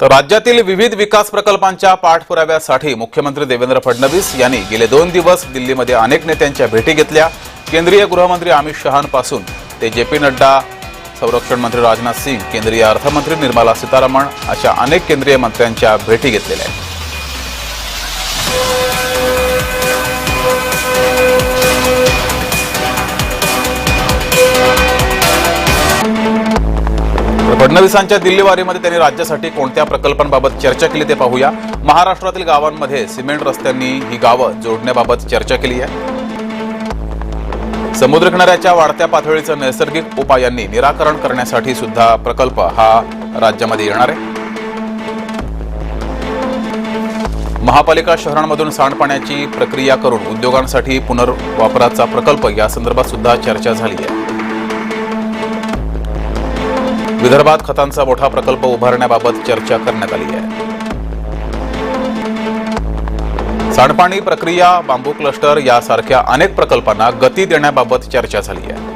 तर राज्यातील विविध विकास प्रकल्पांच्या पाठपुराव्यासाठी मुख्यमंत्री देवेंद्र फडणवीस यांनी गेले दोन दिवस दिल्लीमध्ये अनेक नेत्यांच्या भेटी घेतल्या. केंद्रीय गृहमंत्री अमित शहांपासून ते जे पी नड्डा संरक्षण मंत्री राजनाथ सिंग केंद्रीय अर्थमंत्री निर्मला सीतारामन अशा अनेक केंद्रीय मंत्र्यांच्या भेटी घेतलेल्या आहेत. फडणवीसांच्या दिल्लीवारीमध्ये त्यांनी राज्यासाठी कोणत्या प्रकल्पांबाबत चर्चा केली ते पाहूया. महाराष्ट्रातील गावांमध्ये सिमेंट रस्त्यांनी ही गावं जोडण्याबाबत चर्चा केली आहे. समुद्र किनाऱ्याच्या वाढत्या पातळीचं नैसर्गिक उपायांनी निराकरण करण्यासाठी सुद्धा प्रकल्प हा राज्यामध्ये येणार आहे. महापालिका शहरांमधून सांडपाण्याची प्रक्रिया करून उद्योगांसाठी पुनर्वापराचा प्रकल्प या संदर्भात सुद्धा चर्चा झाली आहे. विदर्भात खतांचा मोठा प्रकल्प उभारण्याबाबत चर्चा करण्यात आली आहे. सांडपाणी प्रक्रिया बांबू क्लस्टर यासारख्या अनेक प्रकल्पांना गती देण्याबाबत चर्चा झाली आहे.